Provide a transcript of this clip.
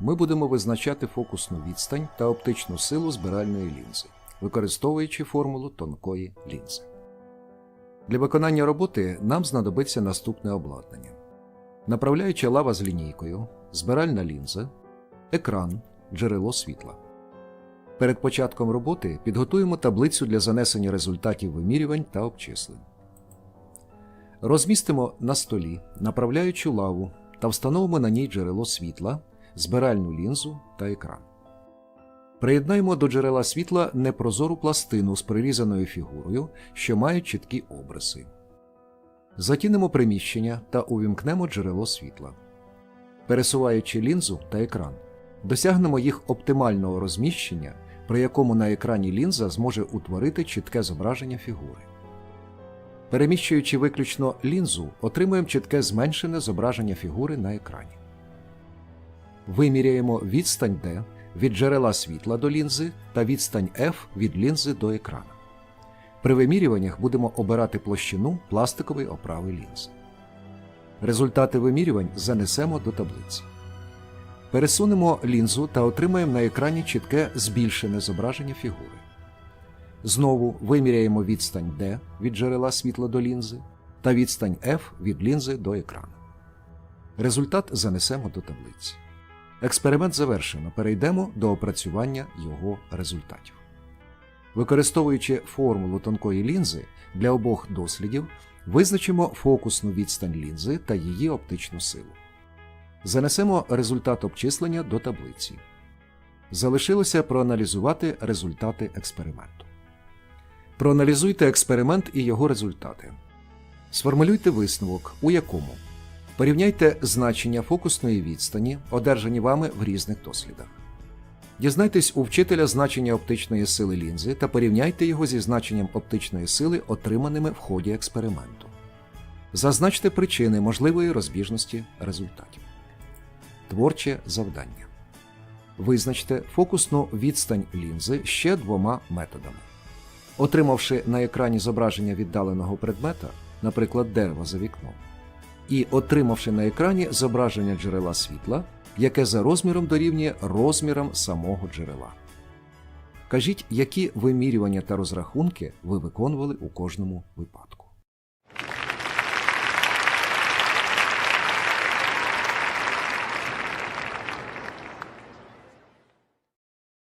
ми будемо визначати фокусну відстань та оптичну силу збиральної лінзи, використовуючи формулу тонкої лінзи. Для виконання роботи нам знадобиться наступне обладнання: направляюча лава з лінійкою, збиральна лінза, екран, джерело світла. Перед початком роботи підготуємо таблицю для занесення результатів вимірювань та обчислень. Розмістимо на столі направляючу лаву та встановимо на ній джерело світла, збиральну лінзу та екран. Приєднаємо до джерела світла непрозору пластину з прирізаною фігурою, що має чіткі обриси. Затінемо приміщення та увімкнемо джерело світла. Пересуваючи лінзу та екран, досягнемо їх оптимального розміщення, при якому на екрані лінза зможе утворити чітке зображення фігури. Переміщуючи виключно лінзу, отримуємо чітке зменшене зображення фігури на екрані. Виміряємо відстань D від джерела світла до лінзи та відстань F від лінзи до екрана. При вимірюваннях будемо обирати площину пластикової оправи лінзи. Результати вимірювань занесемо до таблиці. Пересунемо лінзу та отримаємо на екрані чітке збільшене зображення фігури. Знову виміряємо відстань D від джерела світла до лінзи та відстань F від лінзи до екрану. Результат занесемо до таблиці. Експеримент завершено. Перейдемо до опрацювання його результатів. Використовуючи формулу тонкої лінзи для обох дослідів, визначимо фокусну відстань лінзи та її оптичну силу. Занесемо результат обчислення до таблиці. Залишилося проаналізувати результати експерименту. Проаналізуйте експеримент і його результати. Сформулюйте висновок, у якому порівняйте значення фокусної відстані, одержані вами в різних дослідах. Дізнайтесь у вчителя значення оптичної сили лінзи та порівняйте його зі значенням оптичної сили, отриманими в ході експерименту. Зазначте причини можливої розбіжності результатів. Творче завдання. Визначте фокусну відстань лінзи ще двома методами. Отримавши на екрані зображення віддаленого предмета, наприклад, дерева за вікном, і отримавши на екрані зображення джерела світла, яке за розміром дорівнює розмірам самого джерела. Кажіть, які вимірювання та розрахунки ви виконували у кожному випадку.